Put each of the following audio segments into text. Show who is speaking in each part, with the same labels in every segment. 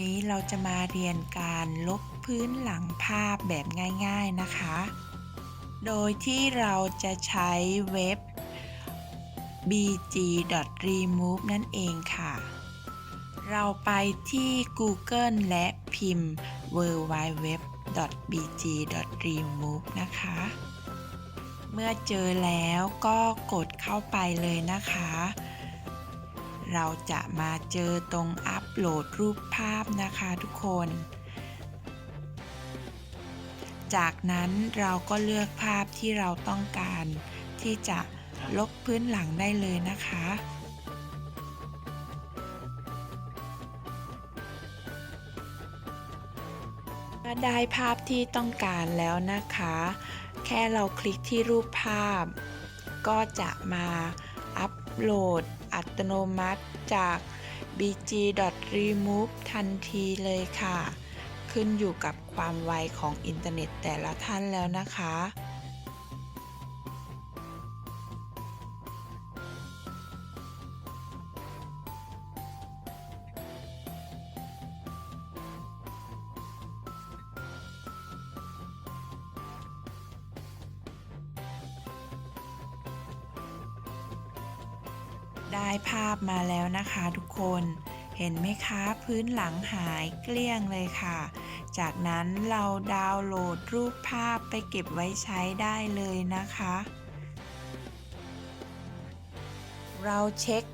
Speaker 1: นี้เราจะมาเรียนการลบพื้นหลังภาพแบบง่ายๆนะคะ โดยที่เราจะใช้เว็บ bg.remove นั่นเองค่ะ เราไปที่ Google และพิมพ์ www.bg.remove นะคะ เมื่อเจอแล้วก็กดเข้าไปเลยนะคะ เราจะมาเจอตรงอัปโหลดรูปภาพนะคะทุกคน จากนั้นเราก็เลือกภาพที่เราต้องการ ที่จะลบพื้นหลังได้เลยนะคะเมื่อได้ภาพที่ต้องการแล้วนะคะ แค่เราคลิกที่รูปภาพ ก็จะมา โหลดอัตโนมัติจาก bg.remove ทันทีเลยค่ะ ขึ้นอยู่กับความไวของอินเทอร์เน็ตแต่ละท่านแล้วนะคะ ได้ภาพมาแล้วนะคะทุกคน เห็นไหมคะพื้นหลังหายเกลี้ยงเลยค่ะ จากนั้นเราดาวน์โหลดรูปภาพไปเก็บไว้ใช้ได้เลยนะคะ เราเช็ค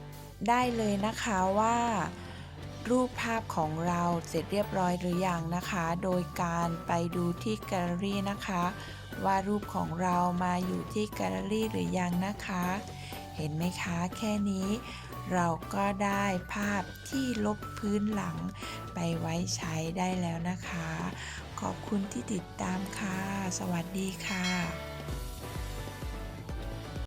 Speaker 1: ได้เลยนะคะว่า รูปภาพของเราเสร็จเรียบร้อยหรือยังนะคะ โดยการไปดูที่แกลเลอรี่นะคะ ว่ารูปของเรามาอยู่ที่แกลเลอรี่หรือยังนะคะ เห็นไหมคะแค่นี้ เราก็ได้ภาพที่ลบพื้นหลังไปไว้ใช้ได้แล้วนะคะ ขอบคุณที่ติดตามค่ะ สวัสดีค่ะ